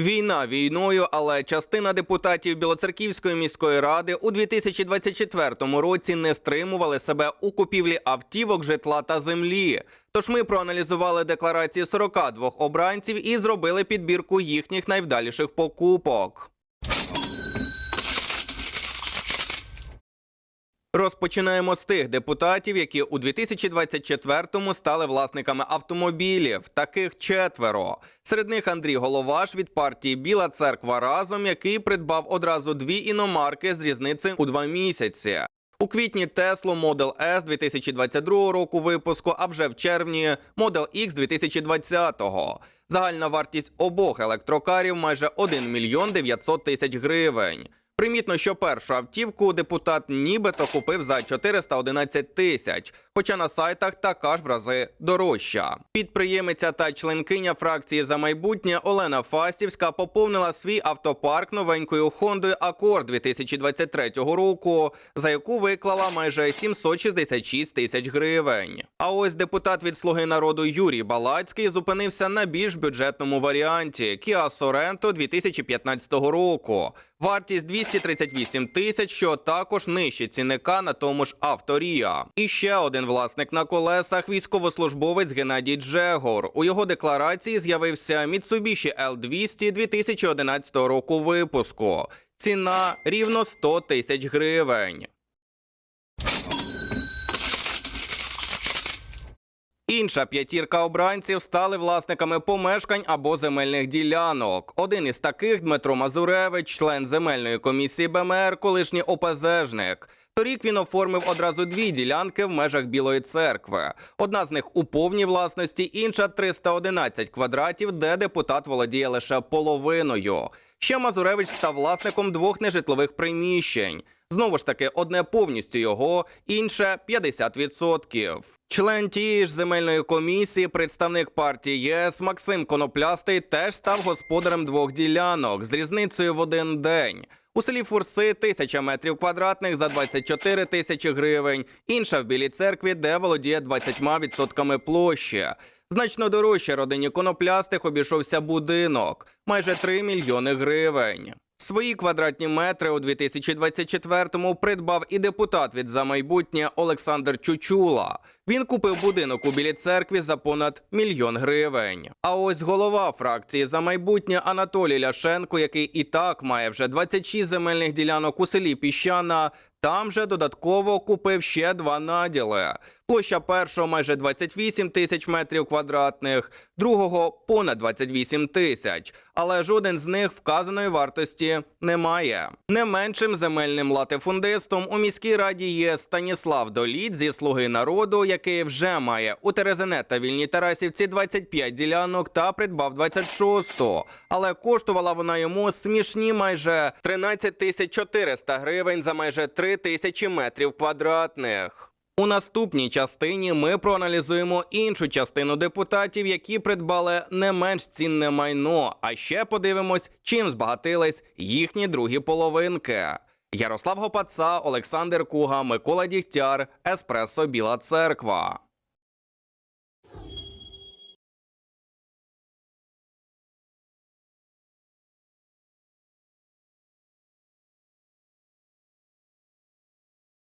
Війна війною, але частина депутатів Білоцерківської міської ради у 2024 році не стримували себе у купівлі автівок, житла та землі. Тож ми проаналізували декларації 42 обранців і зробили підбірку їхніх найвдаліших покупок. Розпочинаємо з тих депутатів, які у 2024-му стали власниками автомобілів. Таких четверо. Серед них Андрій Головаш від партії Біла Церква разом, який придбав одразу дві іномарки з різницею у два місяці. У квітні Теслу Model S 2022 року випуску, а вже в червні Model X 2020-го. Загальна вартість обох електрокарів майже 1 мільйон 900 тисяч гривень. Примітно, що першу автівку депутат нібито купив за 411 тисяч, хоча на сайтах така ж в рази дорожча. Підприємиця та членкиня фракції за майбутнє Олена Фастівська поповнила свій автопарк новенькою Хондою Accord 2023 року, за яку виклала майже 766 тисяч гривень. А ось депутат від Слуги народу Юрій Балацький зупинився на більш бюджетному варіанті Kia Sorento 2015 року. Вартість 238 тисяч, що також нижче цінника на тому ж авторія. І ще один власник на колесах військовослужбовець Геннадій Джегор. У його декларації з'явився Mitsubishi L200 2011 року випуску. Ціна рівно 100 тисяч гривень. Інша п'ятірка обранців стали власниками помешкань або земельних ділянок. Один із таких Дмитро Мазуревич, член земельної комісії БМР, колишній ОПЗЖник. Торік він оформив одразу дві ділянки в межах Білої церкви. Одна з них у повній власності, інша 311 квадратів, де депутат володіє лише половиною. Ще Мазуревич став власником двох нежитлових приміщень. Знову ж таки, одне повністю його, інше 50%. Член тієї ж земельної комісії, представник партії ЄС Максим Коноплястий теж став господарем двох ділянок з різницею в один день. У селі Фурси тисяча метрів квадратних за 24 тисячі гривень. Інша в Білій церкві, де володіє 20% площі. Значно дорожче родині коноплястих обійшовся будинок майже 3 мільйони гривень. Свої квадратні метри у 2024-му придбав і депутат від за майбутнє Олександр Чучула. Він купив будинок у Білій церкві за понад мільйон гривень. А ось голова фракції за майбутнє Анатолій Ляшенко, який і так має вже 26 земельних ділянок у селі Піщана. Там же додатково купив ще два наділи. Площа першого майже 28 тисяч метрів квадратних, другого понад 28 тисяч. Але жоден з них вказаної вартості не має. Не меншим земельним латифундистом у міській раді є Станіслав Доліт зі слуги народу, який вже має у Терезине та Вільній Тарасівці 25 ділянок та придбав 26-ту. Але коштувала вона йому смішні майже 13 тисяч 400 гривень за майже 3 тисячі метрів квадратних. У наступній частині ми проаналізуємо іншу частину депутатів, які придбали не менш цінне майно. А ще подивимось, чим збагатились їхні другі половинки. Ярослав Гопаца, Олександр Куга, Микола Дігтяр, Еспресо Біла Церква.